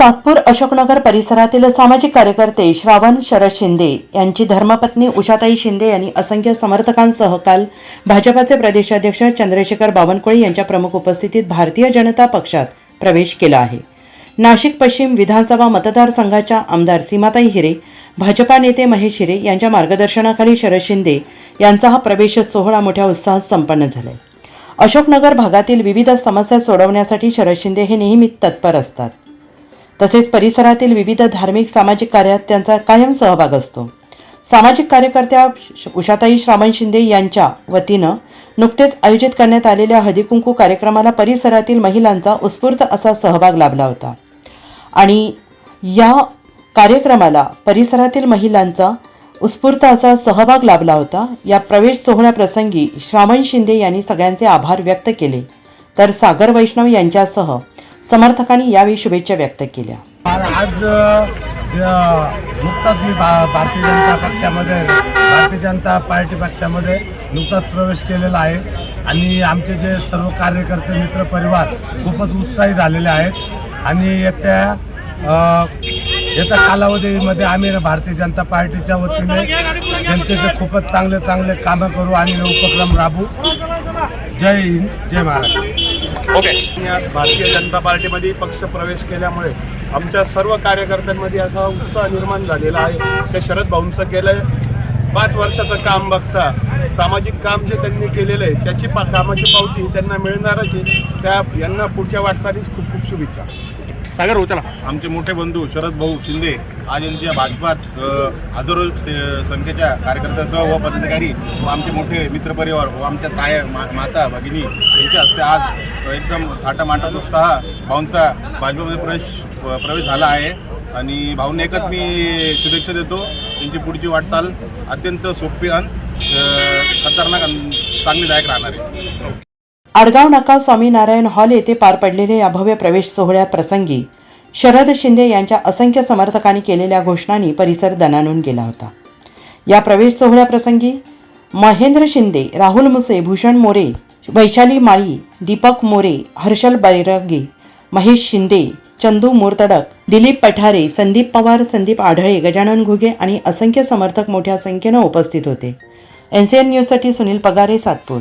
सातपूर अशोकनगर परिसरातील सामाजिक कार्यकर्ते श्रावण शरद शिंदे यांची धर्मपत्नी उषाताई शिंदे यांनी असंख्य समर्थकांसह काल भाजपाचे प्रदेशाध्यक्ष चंद्रशेखर बावनकुळे यांच्या प्रमुख उपस्थितीत भारतीय जनता पक्षात प्रवेश केला आहे. नाशिक पश्चिम विधानसभा मतदारसंघाच्या आमदार सीमाताई हिरे भाजपा नेते महेश हिरे यांच्या मार्गदर्शनाखाली शरद शिंदे यांचा हा प्रवेश सोहळा मोठ्या उत्साहात संपन्न झालाय. अशोकनगर भागातील विविध समस्या सोडवण्यासाठी शरद शिंदे हे नेहमी तत्पर असतात. तसेच परिसरातील विविध धार्मिक सामाजिक कार्यात त्यांचा कायम सहभाग असतो. सामाजिक कार्यकर्त्या उषाताई श्रावण शिंदे यांच्या वतीनं नुकतेच आयोजित करण्यात आलेल्या हळदीकुंकू कार्यक्रमाला परिसरातील महिलांचा उत्स्फूर्त असा सहभाग लाभला होता. आणि या कार्यक्रमाला परिसरातील महिलांचा उत्स्फूर्त असा सहभाग लाभला होता. या प्रवेश सोहळ्याप्रसंगी श्रावण शिंदे यांनी सगळ्यांचे आभार व्यक्त केले. तर सागर वैष्णव यांच्यासह समर्थकांनी यावेळी शुभेच्छा व्यक्त केल्या. आज नुकताच मी भा भारतीय जनता पक्षामध्ये भारतीय जनता पार्टी पक्षामध्ये नुकताच प्रवेश केलेला आहे. आणि आमचे जे सर्व कार्यकर्ते मित्र परिवार खूपच उत्साही झालेले आहेत. आणि येत्या येत्या कालावधीमध्ये आम्ही भारतीय जनता पार्टीच्या वतीने जनतेचे खूपच चांगले चांगले कामं करू आणि उपक्रम राबू जय हिंद जय महाराष्ट्र. ओके. भारतीय जनता पार्टीमध्ये पक्ष प्रवेश केल्यामुळे आमच्या सर्व कार्यकर्त्यांमध्ये असा उत्साह निर्माण झालेला आहे. ते शरद भाऊंचं गेलं पाच वर्षाचं काम बघता सामाजिक काम जे त्यांनी केलेलं आहे त्याची पा कामाची पावती त्यांना मिळणारच आहे. त्या यांना पुढच्या वाटचालीस खूप खूप शुभेच्छा. सागर हो चला. आमचे मोठे बंधू शरद भाऊ शिंदे आज यांच्या भाजपात हजारो संख्येच्या कार्यकर्त्यांसह व पदाधिकारी व आमचे मोठे मित्रपरिवार व आमच्या ताया मा माता भगिनी यांच्या हस्ते आज एकदम थाटामाटात उत्साह भाऊंचा भाजपमध्ये प्रवेश प्रवेश झाला आहे. आणि भाऊंना एकच मी शुभेच्छा देतो. त्यांची पुढची वाटचाल अत्यंत सोपी आणि खतरनाक आणि चांगलीदायक राहणार आहे. आडगाव नाका स्वामीनारायण हॉल येथे पार पडलेल्या या भव्य प्रवेश सोहळ्याप्रसंगी शरद शिंदे यांच्या असंख्य समर्थकांनी केलेल्या घोषणांनी परिसर दणानून गेला होता. या प्रवेश सोहळ्याप्रसंगी महेंद्र शिंदे राहुल मुसे भूषण मोरे वैशाली माळी दीपक मोरे हर्षल बैरगे महेश शिंदे चंदू मोरतडक दिलीप पठारे संदीप पवार संदीप आढळे गजानन घुगे आणि असंख्य समर्थक मोठ्या संख्येनं उपस्थित होते. एन सी एन न्यूजसाठी सुनील पगारे सातपूर.